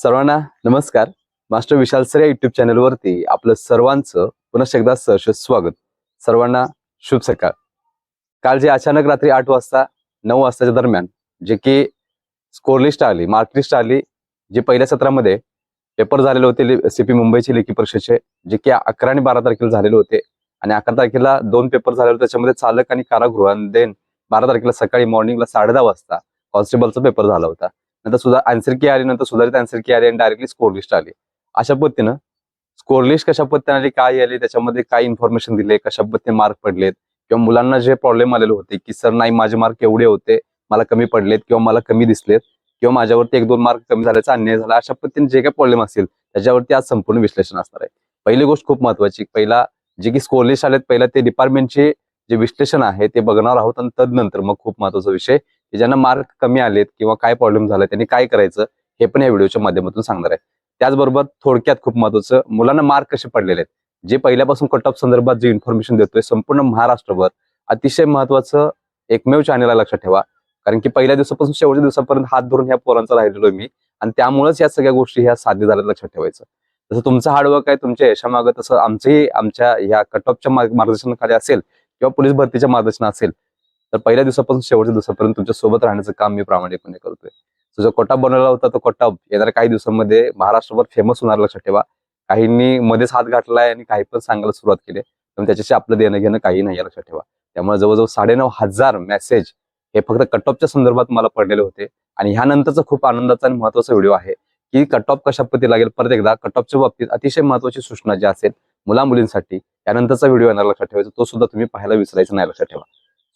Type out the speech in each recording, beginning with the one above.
सर्वांना नमस्कार. Master Vishal sir या युट्यूब चॅनलवरती आपलं सर्वांचं पुन्हा एकदा सहर्ष स्वागत. सर्वांना शुभ सकाळ. काल जे अचानक रात्री आठ वाजता नऊ वाजताच्या दरम्यान जे की स्कोर लिस्ट आली मार्क लिस्ट आली जे पहिल्या सत्रामध्ये पेपर झालेले होते सीपी मुंबईचे लेखी परीक्षेचे जे की अकरा आणि बारा तारखेला झालेले होते. आणि अकरा तारखेला दोन पेपर झाले होते त्याच्यामध्ये चालक आणि कारागृह देन बारा तारखेला सकाळी मॉर्निंगला साडे दहा वाजता कॉन्स्टेबलचा पेपर झाला होता. नंतर सुद्धा आन्सर की आली नंतर सुधारित आन्सर की आली आणि डायरेक्टली स्कोर लिस्ट आली. अशा पद्धतीनं स्कोर लिस्ट कशा पद्धतीने आली काय आली त्याच्यामध्ये काय इन्फॉर्मेशन दिले कशा पद्धतीने मार्क पडलेत किंवा मुलांना जे प्रॉब्लेम आलेले होते की सर नाही माझे मार्क एवढे होते मला कमी पडलेत किंवा मला कमी दिसलेत किंवा माझ्यावरती एक दोन मार्क कमी झाल्याचा अन्याय झाला अशा पद्धतीने जे काही प्रॉब्लेम असतील त्याच्यावरती आज संपूर्ण विश्लेषण असणार आहे. पहिली गोष्ट खूप महत्वाची पहिला जे की स्कोर लिस्ट आलेत पहिला ते डिपार्टमेंटचे जे विश्लेषण आहे ते बघणार आहोत आणि तदनंतर मग खूप महत्त्वाचा विषय की ज्यांना मार्क कमी आलेत किंवा काय प्रॉब्लेम झाला त्यांनी काय करायचं हे पण या व्हिडिओच्या माध्यमातून सांगणार आहे. त्याचबरोबर थोडक्यात खूप महत्वाचं मुलांना मार्क कसे पडलेले आहेत? जे पहिल्यापासून कट ऑफ संदर्भात जे इन्फॉर्मेशन देतोय संपूर्ण महाराष्ट्रभर अतिशय महत्वाचं एकमेव चॅनल लक्षात ठेवा. कारण की पहिल्या दिवसापासून शेवटच्या दिवसापर्यंत हात धरून ह्या पोरांचा राहिलेलो मी. आणि त्यामुळेच या सगळ्या गोष्टी ह्या साध्य झाल्या लक्षात ठेवायचं. जसं तुमचं हार्डवर्क आहे तुमच्या यशामागं तसं आमचंही आमच्या ह्या कट ऑफच्या मार्गदर्शनाखाली असेल किंवा पोलीस भरतीच्या मार्गदर्शन असेल तर पहिल्या दिवसापासून शेवटच्या दिवसापर्यंत तुमच्यासोबत राहण्याचं काम मी प्रामाणिकपणे करतोय. तो जो कोटा बनवला होता तो कोटाप येणाऱ्या काही दिवसांमध्ये महाराष्ट्रभर फेमस होणार लक्षात ठेवा. काहींनी मध्येच हात घातलाय आणि काही पण सांगायला सुरुवात केली. पण त्याच्याशी आपलं देणं घेणं काही नाही लक्षात ठेवा. त्यामुळे जवळजवळ साडेनऊ हजार मेसेज हे फक्त कट ऑफच्या संदर्भात मला पडलेले होते. आणि ह्यानंतरचा खूप आनंदाचा आणि महत्त्वाचा व्हिडिओ आहे की कट ऑफ कशा पद्धती लागेल? परत एकदा कट ऑफच्या बाबतीत अतिशय महत्वाची सूचना जी असेल मुला मुलींसाठी त्यानंतरचा व्हिडिओ येणार लक्षात ठेवायचा. तो सुद्धा तुम्ही पाहायला विसरायचा नाही लक्षात ठेवा.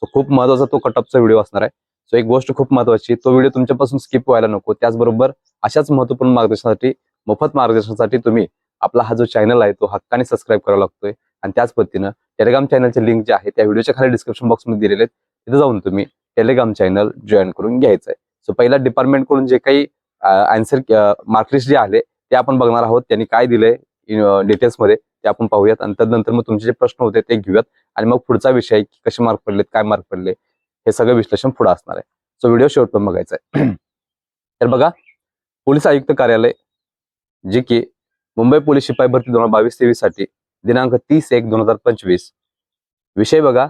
तो खूप महत्त्वाचा तो कटअपचा व्हिडिओ असणार आहे. सो एक गोष्ट खूप महत्वाची तो व्हिडिओ तुमच्यापासून स्किप व्हायला नको. त्याचबरोबर अशाच महत्त्वपूर्ण मार्गदर्शनासाठी मोफत मार्गदर्शनासाठी तुम्ही आपला हा जो चॅनल आहे तो हक्काने सबस्क्राईब करावा लागतोय. आणि त्याच पद्धतीनं टेलिग्राम चॅनलचे लिंक जे आहे त्या व्हिडिओच्या खाली डिस्क्रिप्शन बॉक्समध्ये दिलेले आहेत. तिथे जाऊन तुम्ही टेलिग्राम चॅनल जॉईन करून घ्यायचं आहे. सो पहिला डिपार्टमेंटकडून जे काही आन्सर मार्कलिस्ट जे आले ते आपण बघणार आहोत. त्यांनी काय दिलंय डिटेल्समध्ये ते आपण पाहूयात. आणि त्यानंतर मग तुमचे जे प्रश्न होते ते घेऊयात. आणि मग पुढचा विषय कसे मार्क पडलेत काय मार्क पडले हे सगळं विश्लेषण पुढे असणार आहे. सो व्हिडिओ शेवटपर्यंत पण बघायचा आहे. तर बघा पोलीस आयुक्त कार्यालय जे की मुंबई पोलीस शिपाई भरती दोन हजार बावीस तेवीससाठी दिनांक तीस एक दोन हजार पंचवीस. विषय बघा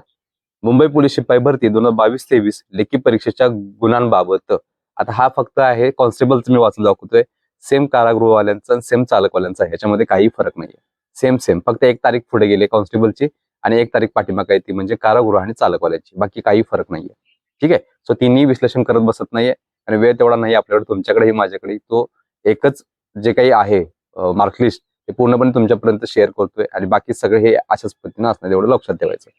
मुंबई पोलीस शिपाई भरती दोन हजार बावीस तेवीस लेखी परीक्षेच्या गुणांबाबत. आता हा फक्त आहे कॉन्स्टेबलचं मी वाचून दाखवतोय. सेम कारागृहवाल्यांचा आणि सेम चालकवाल्यांचा आहे. याच्यामध्ये काही फरक नाहीये. सेम सेम फक्त एक तारीख पुढे गेले कॉन्स्टेबलची आणि एक तारीख पाठीमागे ती म्हणजे कारागृह आणि चालकवाल्याची. बाकी काही फरक नाहीये. ठीक आहे? सो तिन्ही विश्लेषण करत बसत नाहीये आणि वेळ तेवढा नाही आपल्याकडे. तुमच्याकडेही माझ्याकडे तो एकच जे काही आहे मार्कलिस्ट ते पूर्णपणे तुमच्यापर्यंत शेअर करतोय आणि बाकी सगळे हे अशाच पद्धतीनं असणार एवढं लक्षात ठेवायचं.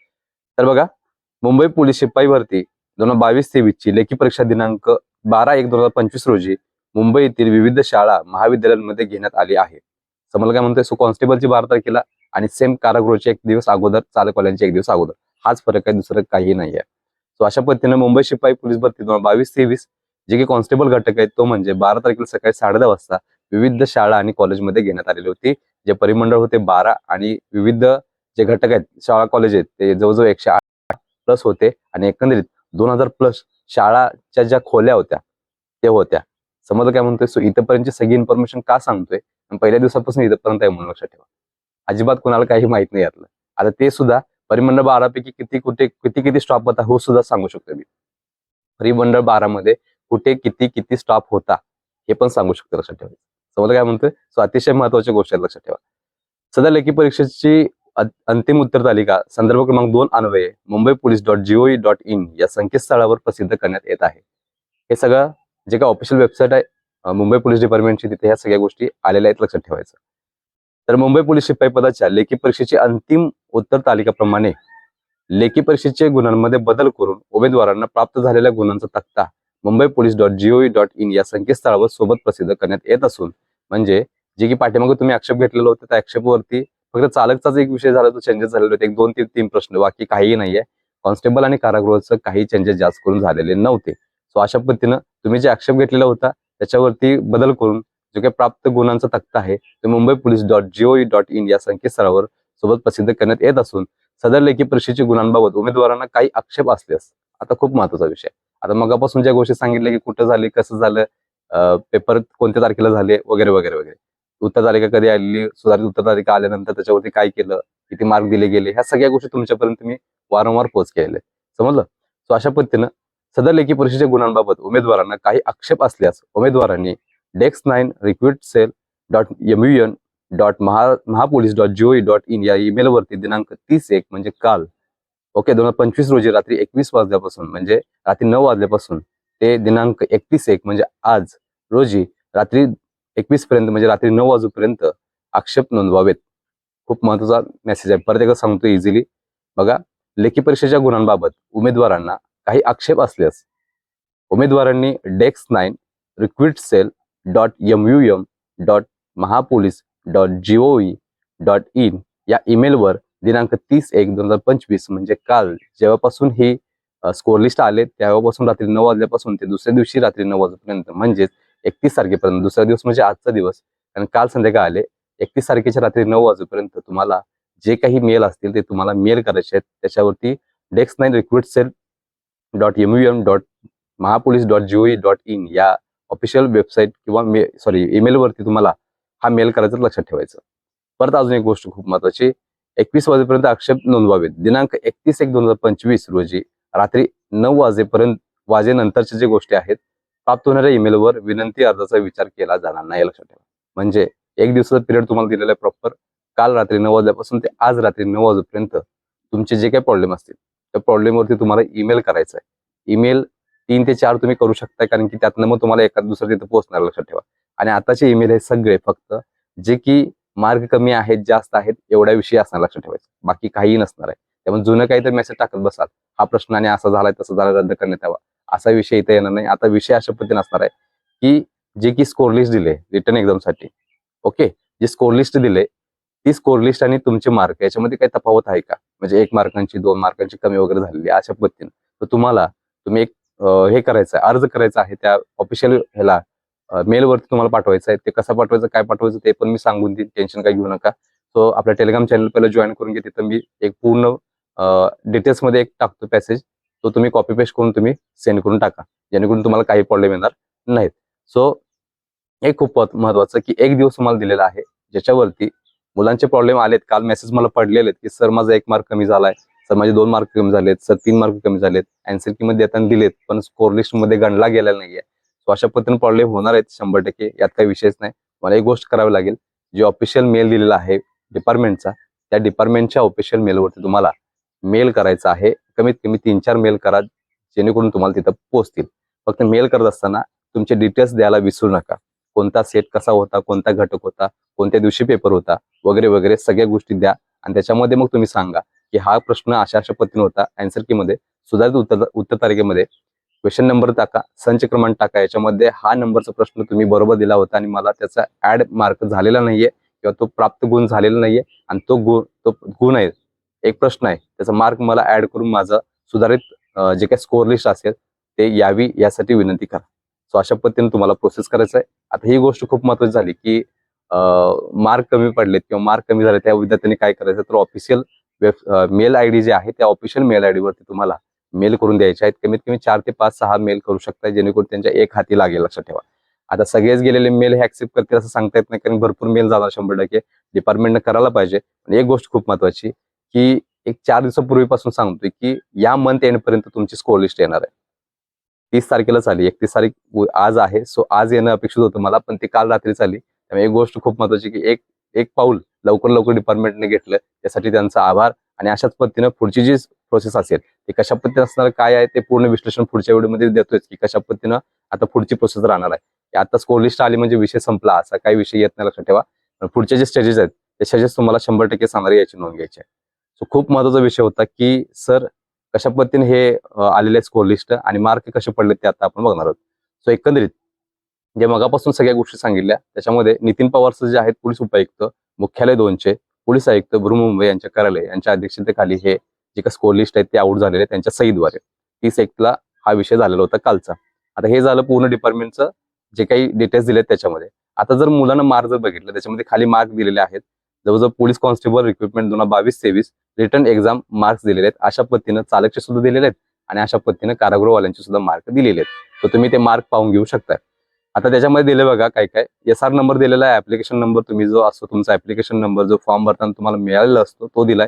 तर बघा मुंबई पोलीस शिपाई भरती दोन हजार बावीस तेवीस ची लेखी परीक्षा दिनांक बारा एक दोन हजार पंचवीस रोजी मुंबईतील विविध शाळा महाविद्यालयांमध्ये घेण्यात आली आहे. समजलं काय म्हणतोय सो कॉन्स्टेबलची बारा तारखेला आणि सेम कारागृहाची एक दिवस अगोदर चालकवाल्यांची एक दिवस अगोदर. हाच फरक आहे दुसरं काही नाही आहे सो अशा पद्धतीने मुंबई शिपाई पोलीस भरती दोन बावीस तेवीस जे की कॉन्स्टेबल घटक आहेत तो म्हणजे बारा तारखेला सकाळी साडे दहा वाजता विविध शाळा आणि कॉलेजमध्ये घेण्यात आलेली होती. जे परिमंडळ होते बारा आणि विविध जे घटक आहेत शाळा कॉलेज आहेत ते जवळजवळ एकशे आठ प्लस होते आणि एकंदरीत दोन हजार प्लस शाळाच्या ज्या खोल्या होत्या ते होत्या. समजलं काय म्हणतोय? सो इथपर्यंत सगळी इन्फॉर्मेशन का सांगतोय? आणि पहिल्या दिवसापासून इथपर्यंत आहे म्हणून लक्षात ठेवा. अजिबात कोणाला काही माहीत नाही यातलं. आता ते सुद्धा परिमंडळ बारापैकी किती कुठे किती किती स्टॉप होता हो सुद्धा सांगू शकतो मी. परिमंडळ बारा मध्ये कुठे किती किती स्टॉप होता हे पण सांगू शकतो लक्षात ठेवायचं समजलं काय म्हणतोय? सो अतिशय महत्त्वाच्या गोष्ट आहे लक्षात ठेवा. सध्या लेखी परीक्षेची अंतिम उत्तर तालिका संदर्भ क्रमांक दोन अन्वये Mumbai police dot G O V dot in या संकेतस्थळावर प्रसिद्ध करण्यात येत आहे. हे सगळं जे काही ऑफिशियल वेबसाईट आहे मुंबई पोलीस डिपार्टमेंटची तिथे ह्या सगळ्या गोष्टी आलेल्या आहेत लक्षात ठेवायचं. तर मुंबई पोलीस शिपाई पदाच्या लेखी परीक्षेची अंतिम उत्तर तालिकाप्रमाणे लेखी परीक्षेचे गुणांमध्ये बदल करून उमेदवारांना प्राप्त झालेल्या गुणांचा तक्ता Mumbai police dot G O V dot in या संकेतस्थळावर सोबत प्रसिद्ध करण्यात येत असून म्हणजे जे की पाठीमागे तुम्ही आक्षेप घेतलेला होता त्या आक्षेपवरती फक्त चालकचाच एक विषय झाला तो चेंजेस झालेला होता. एक दोन तीन तीन प्रश्न बाकी काहीही नाहीये. कॉन्स्टेबल आणि कारागृहाचं काही चेंजेस जास्त करून झालेले नव्हते. सो अशा पद्धतीनं तुम्ही जे आक्षेप घेतलेला होता त्याच्यावरती बदल करून जो काही प्राप्त गुणांचा तक्ता आहे ते Mumbai police dot G O V dot in या संकेतस्थळावर सोबत प्रसिद्ध करण्यात येत असून सदर लेखी परीक्षेची गुणांबाबत उमेदवारांना काही आक्षेप असल्यास आता खूप महत्त्वाचा विषय आता मगापासून ज्या गोष्टी सांगितल्या की कुठं झाले कसं झालं पेपर कोणत्या तारखेला झाले वगैरे वगैरे वगैरे. उत्तर तालिका कधी आलेली सुधारित उत्तर तालिका आल्यानंतर त्याच्यावरती काय केलं किती मार्क दिले गेले ह्या सगळ्या गोष्टी तुमच्यापर्यंत मी वारंवार पोच केलेल्या समजलं? सो अशा पद्धतीनं सदर लेखी परीक्षेच्या गुणांबाबत उमेदवारांना काही आक्षेप असल्यास उमेदवारांनी डेक्स nine recruit cell dot M U N dot Maha Mahapolice dot G O V dot in या ईमेलवरती दिनांक तीस एक म्हणजे काल ओके दोन हजार पंचवीस रोजी रात्री एकवीस वाजल्यापासून म्हणजे रात्री नऊ वाजल्यापासून ते दिनांक एकतीस एक म्हणजे आज रोजी रात्री एकवीस पर्यंत म्हणजे रात्री नऊ वाजूपर्यंत आक्षेप नोंदवावेत. खूप महत्त्वाचा मेसेज आहे. परत एकदा सांगतो इझिली बघा लेखी परीक्षेच्या गुणांबाबत उमेदवारांना काही आक्षेप असल्यास उमेदवारांनी डेक्स nine recruit cell dot M U M dot Mahapolice dot G O V dot in या ईमेलवर दिनांक तीस एक दोन हजार पंचवीस म्हणजे काल जेव्हापासून ही स्कोर लिस्ट आले तेव्हापासून रात्री नऊ वाजल्यापासून ते दुसऱ्या दिवशी रात्री नऊ वाजेपर्यंत म्हणजेच एकतीस तारखेपर्यंत दुसरा दिवस म्हणजे आजचा दिवस. कारण काल संध्याकाळ आले एकतीस तारखेच्या रात्री नऊ वाजेपर्यंत तुम्हाला जे काही मेल असतील ते तुम्हाला मेल करायचे आहेत. त्याच्यावरती डेक्स nine recruit cell dot M U M dot Mahapolice dot G O V dot in या ऑफिशियल वेबसाईट किंवा मे सॉरी ईमेलवरती तुम्हाला हा मेल करायचं लक्षात ठेवायचं. परत अजून एक गोष्ट खूप महत्वाची एकवीस वाजेपर्यंत आक्षेप नोंदवावेत. दिनांक एकतीस एक दोन हजार पंचवीस रोजी रात्री नऊ वाजेपर्यंत वाजेनंतरच्या जे गोष्टी आहेत प्राप्त होणाऱ्या ईमेलवर विनंती अर्जाचा विचार केला जाणार नाही लक्षात ठेवा. म्हणजे एक दिवसाचा पिरियड तुम्हाला दिलेला आहे प्रॉपर काल रात्री नऊ वाजल्यापासून ते आज रात्री नऊ वाजेपर्यंत तुमचे जे काही प्रॉब्लेम असतील त्या प्रॉब्लेमवरती तुम्हाला ईमेल करायचा आहे ईमेल तीन ते चार तुम्ही करू शकता कारण की त्यातनं मग तुम्हाला एखाद दुसरं तिथं पोहोचणार लक्षात ठेवा. आणि आताचे ईमेल हे सगळे फक्त जे की मार्क कमी आहेत जास्त आहेत एवढ्या विषयी असणार लक्षात ठेवायचं. बाकी काहीही नसणार आहे. त्यामुळे जुनं काही तर मेसेज टाकत बसाल. हा प्रश्न आणि असा झालाय तसं झाला रद्द करण्यात यावा. असा विषय इथे येणार नाही. आता विषय अशा पद्धतीने असणार आहे की जे की स्कोर लिस्ट दिले रिटर्न एक्झामसाठी ओके जे स्कोर लिस्ट दिले ती स्कोर लिस्ट आणि तुमचे मार्क याच्यामध्ये काही तफावत आहे का? म्हणजे एक मार्कांची दोन मार्कांची कमी वगैरे झालेली अशा पद्धतीने. तर तुम्हाला तुम्ही एक हे करायचं आहे अर्ज करायचा आहे त्या ऑफिशियल ह्याला मेलवरती तुम्हाला पाठवायचं आहे. ते कसं पाठवायचं काय पाठवायचं ते पण मी सांगून देईन. टेन्शन काय घेऊ नका. सो आपल्या टेलिग्राम चॅनल पहिला जॉईन करून घेते तिथं मी एक पूर्ण डिटेल्समध्ये एक टाकतो पॅसेज तो तुम्ही कॉपी पेस्ट करून तुम्ही सेंड करून टाका. जेणेकरून तुम्हाला काही प्रॉब्लेम येणार नाहीत. सो हे खूप महत्वाचं की एक दिवस तुम्हाला दिलेला आहे. ज्याच्यावरती मुलांचे प्रॉब्लेम आलेत. काल मेसेज मला पडलेले आहेत की सर माझा एक मार्क कमी झालाय. सर माझे दोन मार्क कमी झालेत. सर तीन मार्क कमी झालेत. अँसर की मध्ये देताना दिलेत पण स्कोर लिस्टमध्ये गणला गेलेला नाहीये. सो अशा पद्धतीने प्रॉब्लेम होणार आहेत शंभर टक्के. यात काही विषयच नाही. मला एक गोष्ट करावी लागेल. जे ऑफिशियल मेल दिलेला आहे डिपार्टमेंटचा त्या डिपार्टमेंटच्या ऑफिशियल मेलवरती तुम्हाला मेल करायचा आहे. कमीत कमी तीन चार मेल करा जेणेकरून तुम्हाला तिथं पोहोचतील फक्त मेल करत असताना तुमचे डिटेल्स द्यायला विसरू नका. कोणता सेट कसा होता कोणता घटक होता कोणत्या दिवशी पेपर होता वगैरे वगैरे सगळ्या गोष्टी द्या. आणि त्याच्यामध्ये मग तुम्ही सांगा की हा प्रश्न अशा अशा पद्धतीने होता. अँसर की मध्ये सुधारित उत्तर उत्तर तारखेमध्ये क्वेश्चन नंबर टाका संच क्रमांक टाका. याच्यामध्ये हा नंबरचा प्रश्न तुम्ही बरोबर दिला होता आणि मला त्याचा ऍड मार्क झालेला नाहीये किंवा तो प्राप्त गुण झालेला नाहीये आणि तो गुण तो गुण आहे. एक प्रश्न आहे. त्याचा मार्क मला ऍड करून माझं सुधारित जे काही स्कोर लिस्ट असेल ते यावी यासाठी विनंती करा. सो अशा पद्धतीने तुम्हाला प्रोसेस करायचं आहे. आता ही गोष्ट खूप महत्वाची झाली की मार्क कमी पडलेत किंवा मार्क कमी झाले त्या विद्यार्थ्यांनी काय करायचं तर official web mail I D जे आहे त्या ऑफिशियल मेल आय वरती तुम्हाला मेल करून द्यायचे आहेत. कमीत कमी चार ते पाच सहा मेल करू शकता जेणेकरून त्यांच्या एक हाती लागेल लक्षात ठेवा. आता सगळेच गेलेले मेल हे ऍक्सेप्ट करतील असं सांगता येत नाही कारण भरपूर मेल जाणार शंभर टक्के. डिपार्टमेंटनं करायला पाहिजे. पण एक गोष्ट खूप महत्वाची की एक चार दिवसापूर्वीपासून सांगतोय की या मंथ एंड पर्यंत तुमची स्कोर लिस्ट येणार आहे. तीस तारखेलाच आली एकतीस तारीख आज आहे. सो आज येणं अपेक्षित होतं मला पण ती काल रात्रीच आली. त्यामुळे एक गोष्ट खूप महत्वाची की एक एक पाऊल लवकर लवकर डिपार्टमेंटने घेतलं त्यासाठी त्यांचा आभार आणि अशाच पद्धतीनं पुढची जी प्रोसेस असेल ती कशा पद्धतीने असणार काय आहे ते पूर्ण विश्लेषण पुढच्या व्हिडिओमध्ये देतोय की कशा पद्धतीनं आता पुढची प्रोसेस राहणार आहे. आता स्कोर लिस्ट आली म्हणजे विषय संपला असा काही विषय येत नाही लक्षात ठेवा. पण पुढचे जे स्टेजेस आहेत ते स्टेजेस तुम्हाला शंभर टक्के सांगणार याची नोंद घ्यायची आहे. सो खूप महत्त्वाचा विषय होता की सर कशा पद्धतीने हे आलेले स्कोर लिस्ट आणि मार्क कसे पडले ते आता आपण बघणार आहोत. सो एकंदरीत जे मगापासून सगळ्या गोष्टी सांगितल्या त्याच्यामध्ये नितीन पवार जे आहेत पोलीस उपायुक्त मुख्यालय दोनचे पोलीस आयुक्त बृहमुंबई यांच्या कार्यालय यांच्या अध्यक्षतेखाली हे जे काही स्कोर लिस्ट आहेत ते आउट झालेले आहेत त्यांच्या सहीद्वारे तीस एकला हा विषय झालेला होता कालचा. आता हे झालं पूर्ण डिपार्टमेंटचं जे काही डिटेल्स दिलेत त्याच्यामध्ये. आता जर मुलांना मार्क जर बघितलं त्याच्यामध्ये खाली मार्क दिलेले आहेत जवळजवळ पोलीस कॉन्स्टेबल रिक्रुटमेंट दोन हजार बावीस तेवीस रिटर्न एक्झाम मार्क्स दिलेले आहेत. अशा पद्धतीनं चालकचे सुद्धा दिलेले आहेत आणि अशा पद्धतीनं कारागृहवाल्यांचे सुद्धा मार्क दिलेले आहेत. तर तुम्ही ते मार्क पाहून घेऊ शकताय आता त्याच्यामध्ये दिले बघा काय काय. एस आर नंबर दिलेला आहे ऍप्लिकेशन नंबर तुम्ही जो असतो तुमचा ऍप्लिकेशन नंबर जो फॉर्म भरताना तुम्हाला मिळालेला असतो तो दिलाय.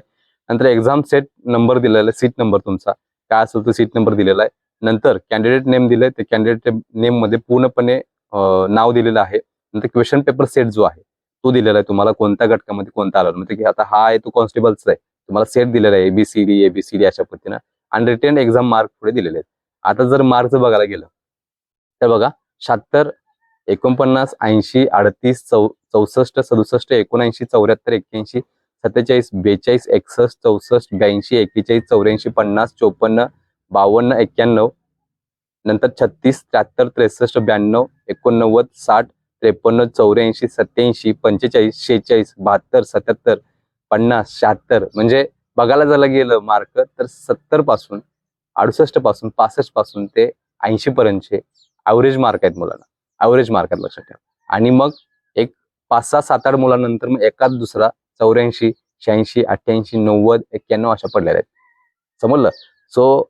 नंतर एक्झाम सेट नंबर दिलेला आहे सीट नंबर तुमचा. काय असेल तो सीट नंबर दिलेला आहे. नंतर कॅन्डिडेट नेम दिलंय ते कॅन्डिडेट नेममध्ये पूर्णपणे नाव दिलेलं आहे. नंतर क्वेश्चन पेपर सेट जो आहे तो दिलेला आहे तुम्हाला कोणत्या घटकामध्ये कोणता आला? म्हणजे की आता हा आहे तो कॉन्स्टेबलचा आहे. तुम्हाला सेट दिलेला आहे एबीसीडी एबीसीडी अशा पद्धतीनं. आणि रिटर्न एक्झाम मार्क पुढे दिलेले आहेत. आता जर मार्कचं बघायला गेलं तर बघा शहात्तर एकोणपन्नास ऐंशी अडतीस चौ चौसष्ट सदुसष्ट एकोणऐंशी चौऱ्याहत्तर एक्क्याऐंशी सत्तेचाळीस बेचाळीस एकसष्ट चौसष्ट ब्याऐंशी एक्केचाळीस चौऱ्याऐंशी पन्नास चोपन्न बावन्न एक्क्याण्णव नंतर छत्तीस त्र्याहत्तर त्रेसष्ट ब्याण्णव एकोणनव्वद साठ त्रेपन्न चौऱ्याऐंशी सत्याऐंशी पंचेचाळीस शेहेचाळीस बहात्तर सत्याहत्तर पन्नास शहात्तर. म्हणजे बघायला झालं गेलं मार्क तर सत्तरपासून अडुसष्टपासून पासष्टपासून ते ऐंशी पर्यंतचे ॲव्हरेज मार्क आहेत मुलांना. ॲव्हरेज मार्क आहेत लक्षात ठेवा. आणि मग एक पाच सहा सात आठ मुलांनंतर मग एकाच दुसरा चौऱ्याऐंशी शहाऐंशी अठ्ठ्याऐंशी नव्वद एक्क्याण्णव अशा पडलेल्या आहेत. समजलं? सो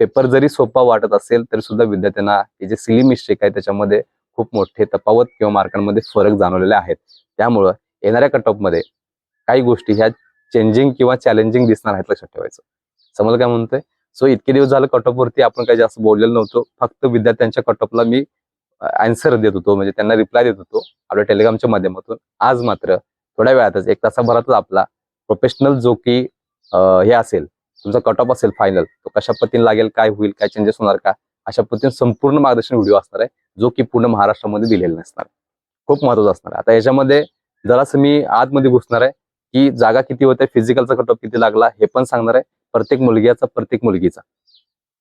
पेपर जरी सोपा वाटत असेल तरी सुद्धा विद्यार्थ्यांना हे जे सिली मिस्टेक आहे त्याच्यामध्ये खूप मोठे तफावत किंवा मार्कांमध्ये फरक जाणवलेले आहेत. त्यामुळं येणाऱ्या कटमध्ये काही गोष्टी ह्या चेंजिंग किंवा चॅलेंजिंग दिसणार आहेत लक्षात ठेवायचं. समजलं काय म्हणतोय? सो इतके दिवस झालं कट वरती आपण काही जास्त बोललेलो नव्हतो. फक्त विद्यार्थ्यांच्या कट मी अँसर देत होतो. म्हणजे त्यांना रिप्लाय देत होतो आपल्या टेलिग्रामच्या माध्यमातून. आज मात्र थोड्या वेळातच एक तासाभरातच आपला प्रोफेशनल जो की हे असेल तुमचा कट ऑफ असेल फायनल तो कशा पद्धतीने लागेल काय होईल काय चेंजेस होणार का? अशा पद्धतीने संपूर्ण मार्गदर्शन व्हिडिओ असणार आहे. जो की पूर्ण महाराष्ट्रामध्ये दिलेला नसणार. खूप महत्त्वाचा असणार. आता याच्यामध्ये जरासं मी आतमध्ये घुसणार आहे की जागा किती होत्या फिजिकलचा कटॉप किती लागला हे पण सांगणार आहे. प्रत्येक मुलग्याचा प्रत्येक मुलगीचा.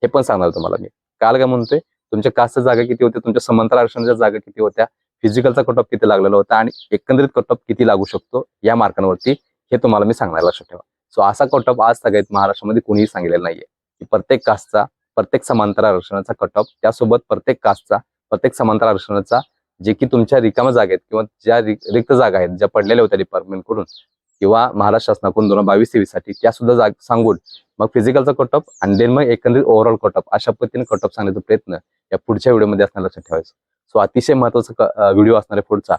हे पण सांगणार तुम्हाला मी. काल काय म्हणतोय तुमच्या कास्टच्या जागा किती होत्या तुमच्या समांतर आरक्षणाच्या जागा किती होत्या फिजिकलचा कटॉप किती लागलेला होता आणि एकंदरीत कट किती लागू शकतो या मार्कांवरती हे तुम्हाला मी सांगणार लक्षात ठेवा. सो असा कट ऑफ आज सगळ्यात महाराष्ट्रामध्ये कोणीही सांगितलेला नाहीये. की प्रत्येक कास्टचा प्रत्येक समांतर आरक्षणाचा कट ऑफ त्यासोबत प्रत्येक कास्टचा प्रत्येक समांतर आरक्षणाचा जे की तुमच्या रिकाम्या जागा आहेत किंवा ज्या रिक्त जागा आहेत ज्या पडलेल्या होत्या डिपार्टमेंटकडून किंवा महाराष्ट्र शासनाकडून दोन हजार बावीस तेवीससाठी त्या सुद्धा जाग सांगून मग फिजिकलचा कट ऑफ आणि देन मग एकंदरीत ओव्हरऑल कट ऑफ अशा पद्धतीने कट ऑफ सांगण्याचा प्रयत्न या पुढच्या व्हिडिओमध्ये असणार लक्षात ठेवायचं. सो अतिशय महत्त्वाचा व्हिडिओ असणार आहे पुढचा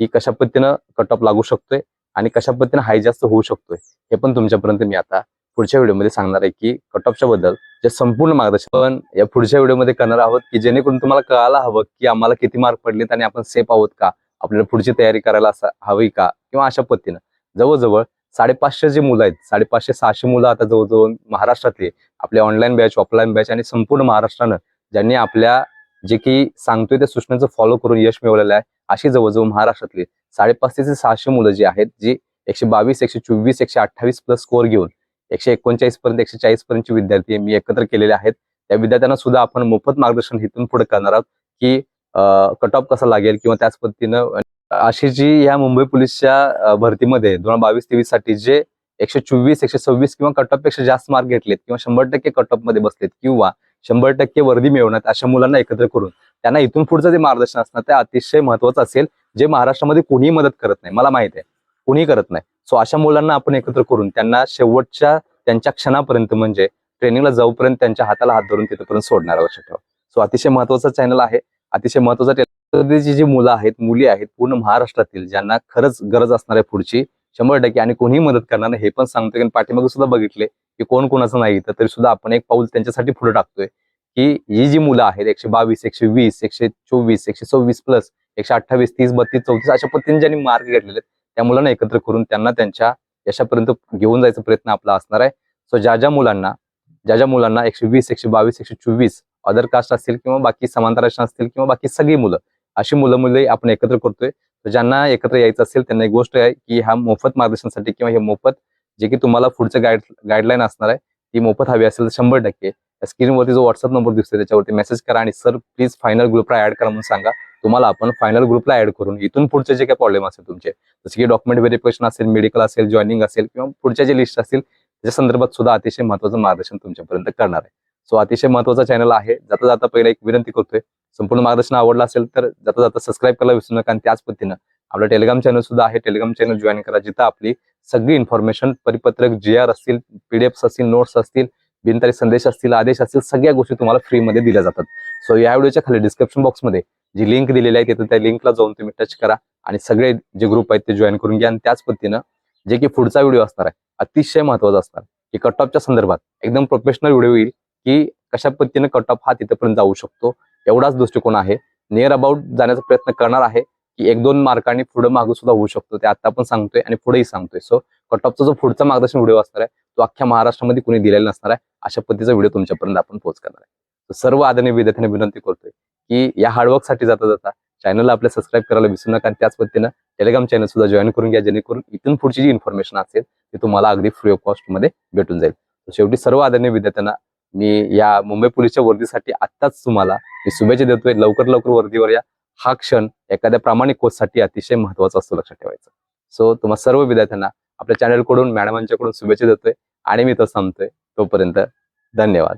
की कशा पद्धतीनं कट ऑफ लागू शकतोय आणि कशा पद्धतीनं हाय जास्त होऊ शकतोय हे पण तुमच्यापर्यंत मी आता पुढच्या व्हिडिओमध्ये सांगणार आहे की कट ऑफच्या बद्दल जे संपूर्ण मार्गदर्शन. पण या पुढच्या व्हिडिओमध्ये करणार आहोत की जेणेकरून तुम्हाला कळायला हवं की आम्हाला किती मार्क पडलेत आणि आपण सेफ आहोत का? आपल्याला पुढची तयारी करायला हवी का? किंवा अशा पद्धतीनं. जवळजवळ साडेपाचशे जे मुलं आहेत साडेपाचशे सहाशे मुलं आता जवळजवळ महाराष्ट्रातले आपले ऑनलाईन बॅच ऑफलाईन बॅच आणि संपूर्ण महाराष्ट्रानं ज्यांनी आपल्या जे की सांगतोय त्या सूचनांचं फॉलो करून यश मिळवलेलं आहे अशी जवळजवळ महाराष्ट्रातले साडेपाचशे ते सहाशे मुलं जी आहेत जी एकशे बावीस एकशे चोवीस एकशे अठ्ठावीस प्लस स्कोअर घेऊन एकशे एकोणचाळीस पर्यंत एकशे चाळीस पर्यंतचे विद्यार्थी मी एकत्र केलेले आहेत. त्या विद्यार्थ्यांना सुद्धा आपण मोफत मार्गदर्शन इथून पुढे करणार आहोत की कट ऑफ कसा लागेल किंवा त्याच पद्धतीनं अशी जी या मुंबई पोलीसच्या भरतीमध्ये दोन हजार बावीस तेवीससाठी जे एकशे चोवीस एकशे सव्वीस किंवा कट ऑफपेक्षा जास्त मार्क घेतलेत किंवा शंभर टक्के कट ऑफमध्ये बसलेत किंवा शंभर टक्के वर्दी मिळवण्यात अशा मुलांना एकत्र करून त्यांना इथून पुढचं जे मार्गदर्शन असणार ते अतिशय महत्वाचं असेल जे महाराष्ट्रामध्ये कोणीही मदत करत नाही. मला माहीत आहे. कोणीही करत नाही. सो अशा मुलांना आपण एकत्र करून त्यांना शेवटच्या त्यांच्या क्षणापर्यंत म्हणजे ट्रेनिंगला जाऊपर्यंत त्यांच्या हाताला हात धरून तिथपर्यंत सोडणार आवश्यक ठेवा. सो अतिशय महत्त्वाचा चॅनल आहे. अतिशय महत्त्वाचा पद्धतीची जी मुलं आहेत मुली आहेत पूर्ण महाराष्ट्रातील ज्यांना खरंच गरज असणार आहे पुढची शंभर टक्के आणि कोणीही मदत करणार नाही. हे पण सांगतोय कारण पाठीमागे सुद्धा बघितले की कोण कोणाचं नाही. तर तरी सुद्धा आपण एक पाऊल त्यांच्यासाठी पुढे टाकतोय की ही जी मुलं आहेत एकशे बावीस एकशे वीस एकशे चोवीस एकशे सव्वीस प्लस एकशे अठ्ठावीस तीस बत्तीस चौतीस अशा पद्धतीने ज्यांनी मार्क घेतलेले आहेत त्या मुलांना एकत्र करून त्यांना त्यांच्या यशापर्यंत घेऊन जायचा प्रयत्न आपला असणार आहे. सो ज्या ज्या मुलांना ज्या ज्या मुलांना एकशे वीस एकशे बावीस एकशे चोवीस अदर कास्ट असतील किंवा बाकी समांतर असतील किंवा बाकी सगळी मुलं अशी मुलं मुले आपण एकत्र करतोय. ज्यांना एकत्र यायचं असेल त्यांना एक गोष्ट आहे की ह्या मोफत मार्गदर्शनासाठी किंवा हे मोफत जे की तुम्हाला पुढचं गाईड गाईडलाईन असणार आहे ती मोफत हवी असेल तर शंभर टक्के. स्क्रीनवरती जो व्हॉट्सअप नंबर दिसतोय त्याच्यावरती मेसेज करा आणि सर प्लीज फायनल ग्रुपला ऍड करा म्हणून सांगा. तुम्हाला आपण फायनल ग्रुपला ऍड करून इथून पुढचे जे काही प्रॉब्लेम असेल तुमचे जसे की डॉक्युमेंट व्हेरिफिकेशन असेल मेडिकल असेल जॉईनिंग असेल किंवा पुढच्या जे लिस्ट असतील त्याच्या संदर्भात सुद्धा अतिशय महत्वाचं मार्गदर्शन तुमच्यापर्यंत करणार आहे. सो अतिशय महत्त्वाचा चॅनल आहे. जाता जाता पहिला एक विनंती करतोय संपूर्ण मार्गदर्शन आवडलं असेल तर जाता जाता सबस्क्राईब करायला विसरू नका आणि त्याच पद्धतीनं आपलं टेलिग्राम चॅनल सुद्धा आहे. टेलिग्राम चॅनल जॉईन करा. जिथं आपली सगळी इन्फॉर्मेशन परिपत्रक जी आर असतील पीडीएफ असतील नोट्स असतील बिनतारी संदेश असतील आदेश असतील सगळ्या गोष्टी तुम्हाला फ्रीमध्ये दिल्या जातात. सो या व्हिडिओच्या खाली डिस्क्रिप्शन बॉक्समध्ये जी लिंक दिलेली आहे तिथं त्या लिंकला जाऊन तुम्ही टच करा आणि सगळे जे ग्रुप आहेत ते जॉईन करून घ्या. आणि त्याच पद्धतीनं जे की पुढचा व्हिडिओ असणार आहे अतिशय महत्त्वाचा असणार की कट ऑफच्या संदर्भात एकदम प्रोफेशनल व्हिडिओ येईल की कशा पद्धतीनं कट ऑफ हा तिथपर्यंत जाऊ शकतो एवढाच दृष्टिकोन आहे. नियर अबाउट जाण्याचा प्रयत्न करणार आहे की एक दोन मार्कांनी पुढे मागू सुद्धा होऊ शकतो ते आता पण सांगतोय आणि पुढेही सांगतोय. सो कट ऑफचा जो पुढचा मार्गदर्शन व्हिडिओ असणार आहे तो अख्ख्या महाराष्ट्रामध्ये कुणी दिलेला नसणार आहे अशा पद्धतीचा व्हिडिओ तुमच्यापर्यंत आपण पोहोच करणार आहे. सर्व आदरणीय विद्यार्थ्यांना विनंती करतोय की या हार्डवर्कसाठी जाता जाता चॅनलला आपल्या सबस्क्राईब करायला विसरू नका. आणि त्याच पद्धतीनं टेलिग्राम चॅनल सुद्धा जॉईन करून घ्या जेणेकरून इथून पुढची जी इन्फॉर्मेशन असेल ती तुम्हाला अगदी फ्री ऑफ कॉस्टमध्ये भेटून जाईल. शेवटी सर्व आदरणीय विद्यार्थ्यांना मी या मुंबई पोलीसच्या वर्दीसाठी आत्ताच तुम्हाला मी शुभेच्छा देतोय. लवकर लवकर वर्दीवर या. हा क्षण एखाद्या प्रामाणिक कोर्ससाठी अतिशय महत्त्वाचा असतो लक्षात ठेवायचं. सो तुम्हा सर्व विद्यार्थ्यांना आपल्या चॅनलकडून मॅडमांच्याकडून शुभेच्छा देतोय. आणि मी तर थांबतोय. तोपर्यंत धन्यवाद.